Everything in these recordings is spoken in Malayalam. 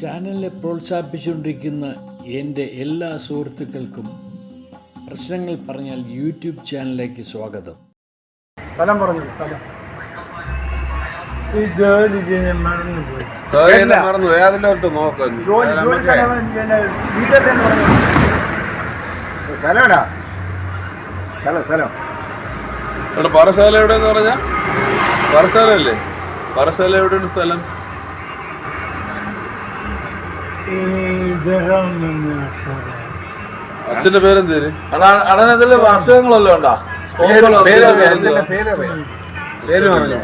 ചാനലിനെ പ്രോത്സാഹിപ്പിച്ചുകൊണ്ടിരിക്കുന്ന എന്റെ എല്ലാ സുഹൃത്തുക്കൾക്കും പ്രശ്നങ്ങൾ പറഞ്ഞാൽ യൂട്യൂബ് ചാനലിലേക്ക് സ്വാഗതം. സ്ഥലം പറഞ്ഞു സ്ഥലം. ഈ ജോലി ചെയ്യാൻ മറന്നുപോയി സോയനെ മറന്നു ഏതിലോട്ട് നോക്കാം. ജോലി ജോലി സ്ഥലം പിന്നെ വീട്ടിൽ തന്നെ പറഞ്ഞു. സ്ഥലം എവിടാ സ്ഥലം സ്ഥലം. ഇവിടെ പാറശാല എവിടെയെന്ന് പറഞ്ഞാ? പറശാലല്ലേ പാറശാല എവിടെയാണ് സ്ഥലം ഈ ജഹം എന്ന സ്ഥലം. അച്ഛന്റെ പേരെന്തേര്? അടനത്തിൽ വർഷങ്ങളല്ലോ ഉണ്ടാ?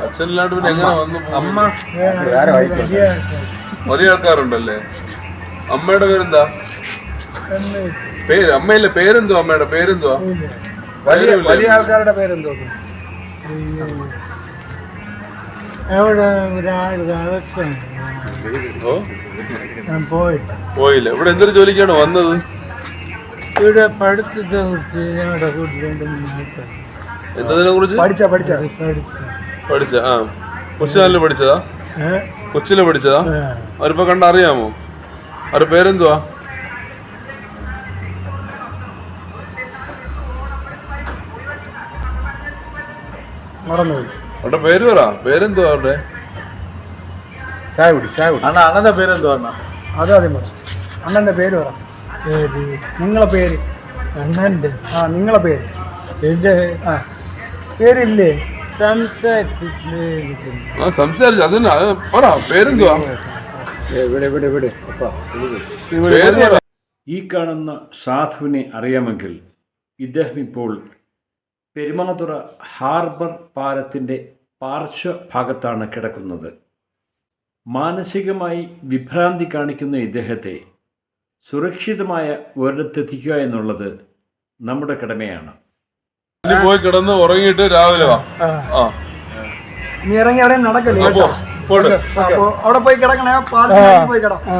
അച്ഛനില്ലാണ്ട് പിന്നെ എങ്ങനെ വന്നു അമ്മ. ഒരേ ആൾക്കാരുണ്ടല്ലേ? അമ്മയുടെ പേരെന്താ? പേര് അമ്മയില്ലേ പേരെന്തോ അമ്മയുടെ? പേരെന്തോ വലിയ വലിയ ആൾക്കാരുടെ പേരെന്തോ ഒരാൾ ഓ? ഞാൻ പോയി. പോയില്ല. ഇവിടെ എന്തൊരു ജോലിക്കാണ് വന്നത്? ഇവിടെ പഠിത്തത്തെ കുറിച്ച്? ഞങ്ങളുടെ പഠിച്ച. പഠിച്ച പഠിച്ചു. പഠിച്ച ആ. കൊച്ചുനാലിൽ പഠിച്ചതാ? ഏ? കൊച്ചിലെ പഠിച്ചതാ? അവരിപ്പോ കണ്ട അറിയാമോ? അവരുടെ പേരെന്തുവാ? മറന്നുപോയി. അവരുടെ പേര് പറ. പേരെന്തോ അവരുടെ ചായ കുടി ചായ കുടി അണ്ണാ അണ്ണന്റെ പേരെന്തോ അണ്ണ? അത് ആദ്യം പറ അണ്ണന്റെ പേര് പറ. നിങ്ങളെ പേര്? അണ്ണന്റെ ആ നിങ്ങളെ പേര്. എന്റെ? ആ. പേരില്ലേ? സംസാരിച്ചു അതിന് പറ പേരെന്തുവാ? ഇവിടെ ഇവിടെ ഇവിടെ അപ്പാ പേര് പറ. ഈ കാണുന്ന സാധുവിനെ അറിയാമെങ്കിൽ ഇദ്ദേഹം ഇപ്പോൾ പെരുമാതുറ ഹാർബർ പാലത്തിന്റെ പാർശ്വഭാഗത്താണ് കിടക്കുന്നത്. മാനസികമായി വിഭ്രാന്തി കാണിക്കുന്ന ഇദ്ദേഹത്തെ സുരക്ഷിതമായ ഒരിടത്തെത്തിക്കുക എന്നുള്ളത് നമ്മുടെ കടമയാണ്. പോയി കിടന്ന് ഉറങ്ങിയിട്ട് രാവിലെ വാ. നീ ഇറങ്ങി അവിടെ നടക്കല്ലേ? പോ, അപ്പോ അവിടെ പോയി കിടക്കണേ പാലത്തിൽ പോയി കിട ആ.